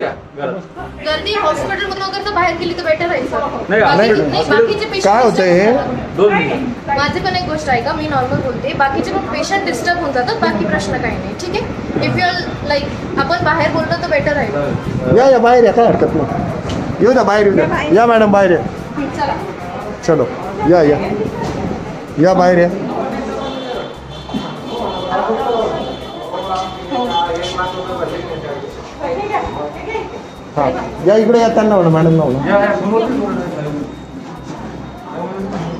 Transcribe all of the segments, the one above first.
गर्दी हॉस्पिटल मधून वगैरे तर बाहेर गेली तर बेटर राहील सर नाही, बाकी- नाही, नाही, बाकीचे काय होतंय हे? माझे पण एक गोष्ट आहे का? मी नॉर्मल बोलते. बाकीचे पण पेशंट डिस्टर्ब होऊन जातात बाकी प्रश्न काही नाही. ठीक आहे? इफ यू लाईक आपण बाहेर बोललो तर बेटर राहील या या बाहेर या काय हरकत नाही. येऊ द्या बाहेर येऊ या मॅडम बाहेर या. चला. चलो. या या. या बाहेर या. हा. या इकडे या त्यांना म्हणा मॅडम म्हणा.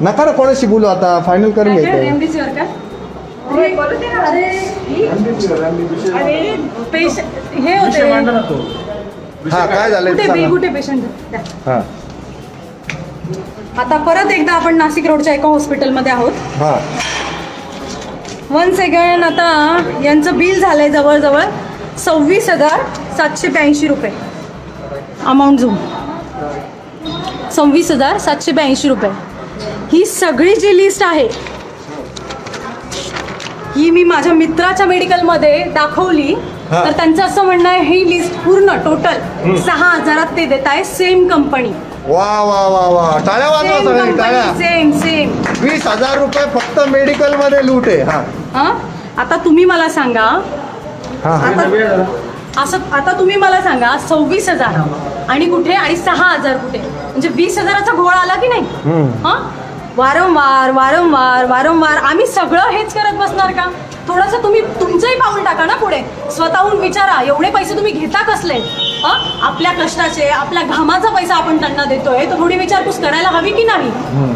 नका. ना कोणाशी बोलू आता फायनल करून घ्यायचं. रेमडेसिवीर का? अरे अरे पेशंट हे हा काय. कुठे पेशंट हा. आता परत एकदा आपण नाशिक रोडच्या एका हॉस्पिटलमध्ये आहोत. हा. वन सेकंड आता यांचं बिल झालंय जवळजवळ सव्वीस हजार सातशे ब्याऐंशी रुपये. अमाऊंट झूम सव्वीस हजार सातशे ब्याऐंशी रुपये. ही सगळी जी लिस्ट आहे ही मी माझ्या मित्राच्या मेडिकलमध्ये दाखवली. तर त्यांचं असं म्हणणं आहे ही लिस्ट पूर्ण टोटल सहा हजारात ते देत आहे सेम कंपनी वा वा वा वा. टाळ्या वाजवा सेम सगळी टाळ्या. सेम सेम वीस हजार रुपये फक्त मेडिकलमध्ये लूट आहे हा. हा? आता तुम्ही मला सांगा हा हा. आता असं आता तुम्ही मला सांगा सव्वीस हजार. आणि कुठे? आणि सहा हजार कुठे? म्हणजे वीस हजाराचा घोळा आला की नाही. हा? वारंवार वारंवार वारंवार. आम्ही सगळं हेच करत बसणार का? थोडंसं तुम्ही तुमचंही पाऊल टाका ना पुढे. स्वतःहून विचारा एवढे पैसे तुम्ही घेता कसले? आपल्या कष्टाचे आपल्या घामाचा पैसा आपण त्यांना देतोय. तर थोडी विचारपूस करायला हवी की नाही?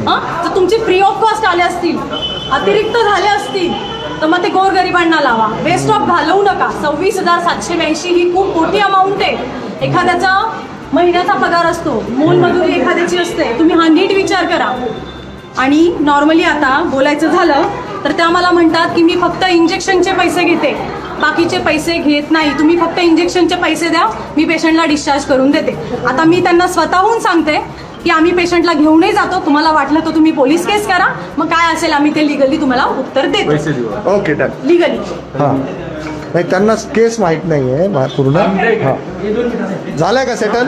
हा? जर तुमची फ्री ऑफ कॉस्ट आले असतील. अतिरिक्त झाले असतील. तर मग ते गोरगरिबांना लावा. वेस्ट ऑफ घालवू नका. सव्वीस हजार सातशे ब्याऐंशी ही खूप मोठी अमाऊंट आहे. एखाद्याचा महिन्याचा पगार असतो. मोलमजुरी एखाद्याची असते. तुम्ही हा नीट विचार करा. आणि नॉर्मली आता बोलायचं झालं तर त्या मला म्हणतात की मी फक्त इंजेक्शनचे पैसे घेते. बाकीचे पैसे घेत नाही. तुम्ही फक्त इंजेक्शनचे पैसे द्या. मी पेशंटला डिस्चार्ज करून देते. आता मी त्यांना स्वतःहून सांगते की आम्ही पेशंटला घेऊनही जातो. तुम्हाला वाटलं तर तुम्ही पोलीस केस करा. मग काय असेल आम्ही ते लिगली तुम्हाला उत्तर देतो. ओके डन लिगली हा. नाही त्यांना केस माहीत नाही आहे पूर्ण. हा. झालंय का सेटल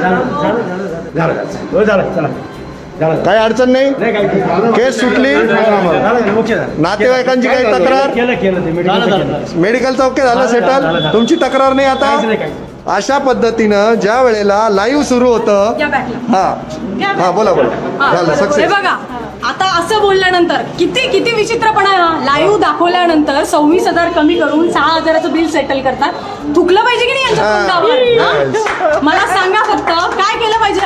झालं झालं चला झालं काही अडचण नाही? नाही काय केस सुटली? झालं झालं नातेवाईकांची काही तक्रार? केलं केलं ते medical केलं. मेडिकलचं ओके झालं झालं, झालं, सेटल झालं. तुमची तक्रार नाही आता? अशा पद्धतीनं ज्या वेळेला लाईव्ह सुरू होतं हा. हा बोला बोला. झालं हे सक्सेस बोलल्यानंतर किती किती विचित्रपणा लाईव्ह दाखवल्यानंतर सव्वीस हजार कमी करून सहा हजाराचं बिल सेटल करतात. थुकलं पाहिजे की नाही यांच्या मला सांगा फक्त काय केलं पाहिजे